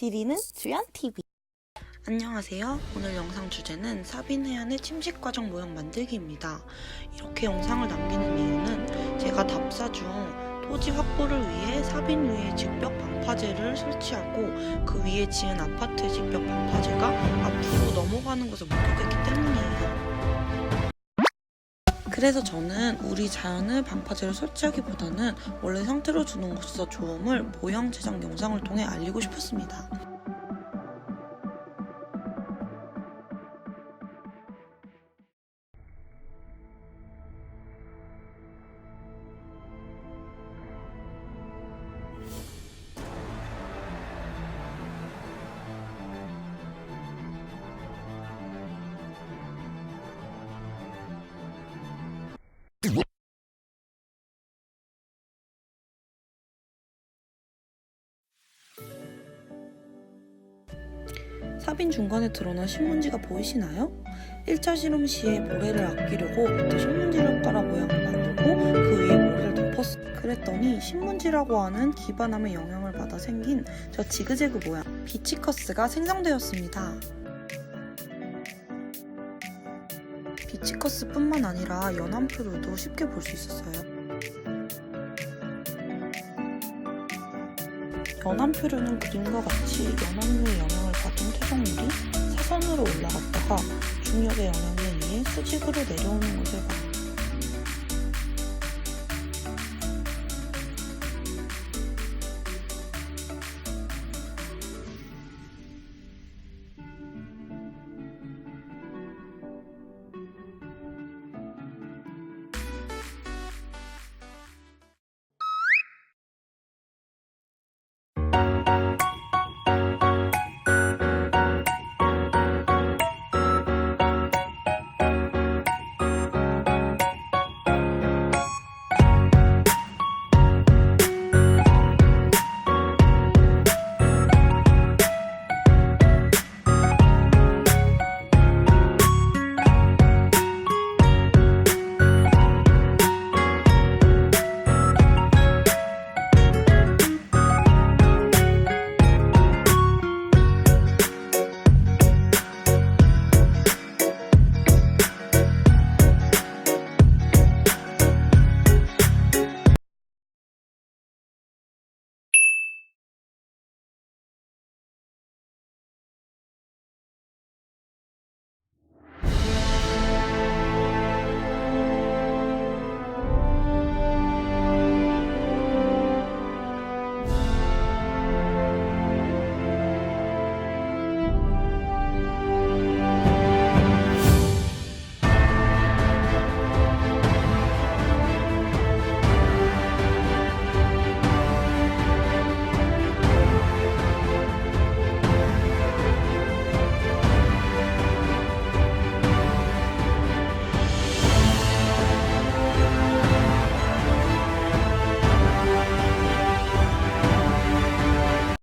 지리는 주연TV 안녕하세요. 오늘 영상 주제는 사빈해안의 침식 과정 모형 만들기입니다. 이렇게 영상을 남기는 이유는 제가 답사 중 토지 확보를 위해 사빈 위에 직벽 방파제를 설치하고 그 위에 지은 아파트의 직벽 방파제가 앞으로 넘어가는 것을 목격했기 때문이에요. 그래서 저는 우리 자연을 방파제를 설치하기보다는 원래 상태로 두는 것이 더 좋음을 모형 제작 영상을 통해 알리고 싶었습니다. 사빈 중간에 드러난 신문지가 보이시나요? 1차 실험 시에 모래를 아끼려고 밑에 신문지를 깔아 모양을 만들고 그 위에 모래를 덮었어. 그랬더니 신문지라고 하는 기반함의 영향을 받아 생긴 저 지그재그 모양 비치커스가 생성되었습니다. 비치커스뿐만 아니라 연암표류도 쉽게 볼 수 있었어요. 연암표류는 그림과 같이 연암류의 영향을 받은 퇴적물이 사선으로 올라갔다가 중력의 영향에 의해 수직으로 내려오는 것을 봤고